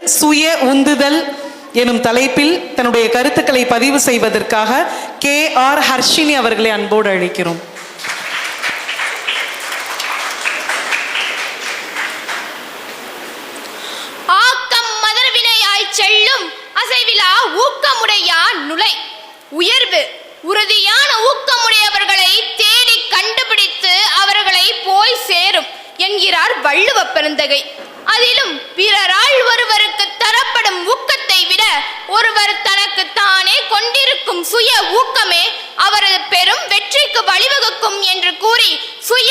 சுய உந்துதல் எனும் தலைப்பில் தன்னுடைய கருத்துக்களை பதிவு செய்வதற்காக கே ஆர் ஹர்ஷினி அவர்களை அன்போடு அழைக்கிறோம். ஆக்கம் மதர்வினையாய் செல்லும் அசைவிலா ஊக்கமுடையா நுழை உயர்வு உறுதியான ஊக்கமுடையவர்களை தேடி கண்டுபிடித்து அவர்களை போய் சேரும் என்கிறார் வள்ளுவ பெருந்தகை. அதிலும் பிறரால் ஒருவருக்கு தரப்படும் ஊக்கத்தை விட ஒருவர் தனக்கு தானே கொண்டிருக்கும் சுய ஊக்கமே அவரது பெரும் வெற்றிக்கு வழிவகுக்கும் என்று கூறி சுய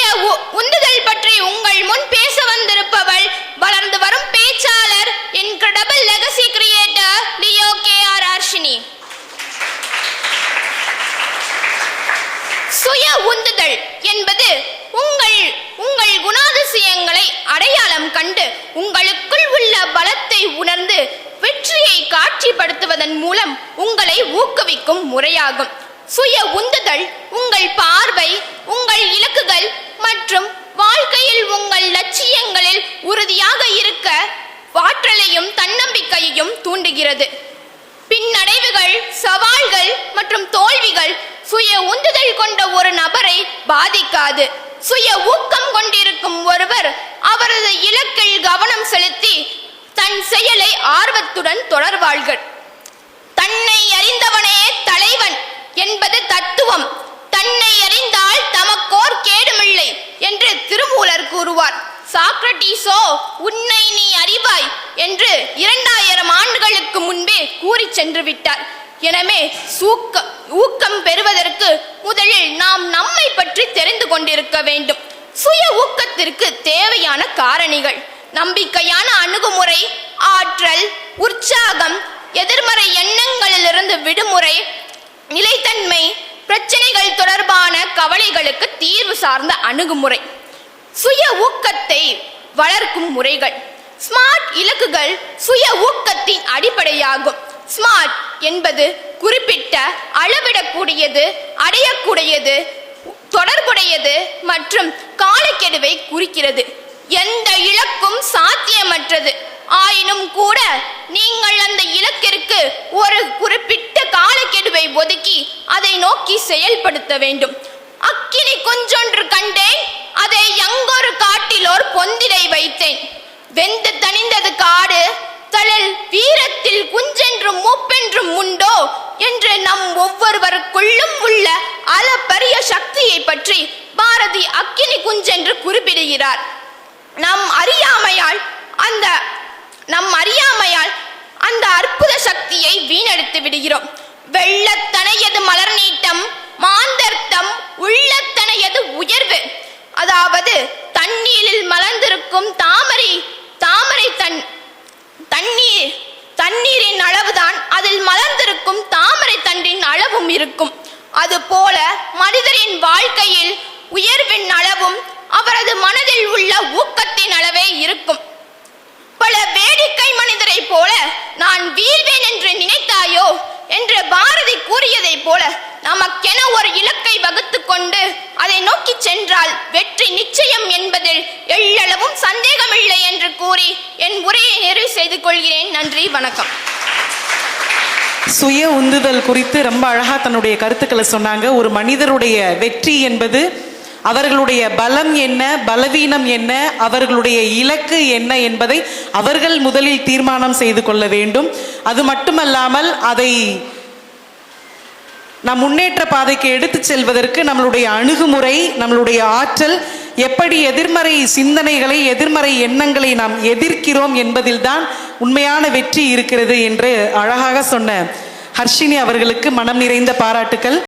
உந்துதல் பற்றி உங்கள் முன் பேச வந்திருப்பவள் வளர்ந்து வரும் பேச்சாளர் incredible legacy creator Leo K R Arshini. சுய உந்துதல் என்பது உங்கள் உங்கள் குணாதிசயங்களை அடையாளம் கண்டு உங்களுக்குள் உள்ள பலத்தை உணர்ந்து காட்சிப்படுத்துவதன் மூலம் உங்களை ஊக்குவிக்கும் முறையாகும். சுய உந்துதல் உங்கள் பார்வை உங்கள் இலக்குகள் மற்றும் வாழ்க்கையில் உங்கள் லட்சியங்களில் உறுதியாக இருக்க ஆற்றலையும் தன்னம்பிக்கையையும் தூண்டுகிறது. பின்னடைவுகள் சவால்கள் மற்றும் தோல்விகள் சுய உந்துதல் கொண்ட ஒரு நபரை பாதிக்காது. சுய ஊக்கம் கொண்டிருக்கும் ஒருவர் அவரது இலக்கில் கவனம் செலுத்தி தன் செயலை ஆர்வத்துடன் தொடர்வாள்கள். தன்னை அறிந்தவனே தலைவன் என்பது தத்துவம். தன்னை அறிந்தால் தமக்கோர் கேடுமில்லை என்று திருமூலர் கூறுவார். சாக்ரட்டீஸோ உன்னை நீ அறிவாய் என்று இரண்டாயிரம் ஆண்டுகளுக்கு முன்பே கூறி சென்று விட்டார். எனவே சூக்க ஊக்கம் பெறுவதற்கு முதலில் நாம் நம்மை பற்றி தெரிந்து கொண்டிருக்க வேண்டும். சுய ஊக்கத்திற்கு தேவையான காரணிகள். நம்பிக்கையான அணுகுமுறை ஆற்றல் உற்சாகம் எதிர்மறை எண்ணங்களிலிருந்து விடுமுறை நிலைத்தன்மை பிரச்சனைகள் தொடர்பான கவலைகளுக்கு தீர்வு சார்ந்த அணுகுமுறை. சுய ஊக்கத்தை வளர்க்கும் முறைகள். ஸ்மார்ட் இலக்குகள் சுய ஊக்கத்தின் அடிப்படையாகும். ஸ்மார்ட் என்பது குறிப்பிட்ட அளவிடக்கூடியது அடையக்கூடியது தொடர்புடையது மற்றும் காலக்கெடுவை குறிக்கிறது. எந்த இலக்கும் சாத்தியமற்றது. ஆயினும் கூட நீங்கள் அந்த இலக்கிற்கு ஒரு குறிப்பிட்ட காலக்கெடுவை ஒதுக்கி அதை நோக்கி செயல்படுத்த வேண்டும். அக்கினி கொஞ்சொன்று கண்டேன் அதை எங்கொரு காட்டிலோர் பொந்திலை வைத்தேன். வெந்து தணிந்தது காடு தழல் வீரத்தில் குஞ்சென்றும் மூப்பென்றும் உண்டோ என்று நம் ஒவ்வொருவருக்குள்ளும் உள்ள அளப்பரிய சக்தியை பற்றி பாரதி அக்கினி குஞ்சென்று குறிப்பிடுகிறார். நம் அறியாமையால் அந்த நம் அறியாமையால் அந்த அற்புத சக்தியை வீணடித்து விடுகிறோம். வெள்ளத்தனையது மலர் நீட்டம் மாந்தர்த்தம் உள்ளத்தனையது உயர்வு. அதாவது தண்ணீரில் மலர்ந்திருக்கும் தாமரை தாமரை தன் தண்ணீர் தண்ணீரின் அளவுதான் அதில் மலர்ந்திருக்கும் தாமரை தண்டின் அளவும் இருக்கும். அதுபோல மனிதரின் வாழ்க்கையில் உயர்வின் அளவும் அவரது மனதில் உள்ள ஊக்கத்தின் அளவே இருக்கும். பல வேடிக்கை மனிதரைப் போல நான் வீழ்வேன் என்று நினைத்தாயோ என்று பாரதி கூறியதைப் போல நமக்கென ஒரு இலக்கை வகுத்து கொண்டு அதை நோக்கி சென்றால் வெற்றி நிச்சயம் என்பதில் எள்ளளவும் சந்தேகமில்லை என்று கூறி என் உரையை நிறைவு செய்து கொள்கிறேன். நன்றி வணக்கம். சுய உந்துதல் குறித்து ரொம்ப அழகா தன்னுடைய கருத்துக்களை சொன்னாங்க. ஒரு மனிதருடைய வெற்றி என்பது அவர்களுடைய பலம் என்ன பலவீனம் என்ன அவர்களுடைய இலக்கு என்ன என்பதை அவர்கள் முதலில் தீர்மானம் செய்து கொள்ள வேண்டும். அது மட்டுமல்லாமல் அதை நம் முன்னேற்ற பாதைக்கு எடுத்துச் செல்வதற்கு நம்மளுடைய அணுகுமுறை நம்மளுடைய ஆற்றல் எப்படி எதிர்மறை சிந்தனைகளை எதிர்மறை எண்ணங்களை நாம் எதிர்க்கிறோம் என்பதில்தான் உண்மையான வெற்றி இருக்கிறது என்று அழகாக சொன்ன ஹர்ஷினி அவர்களுக்கு மனம் நிறைந்த பாராட்டுக்கள்.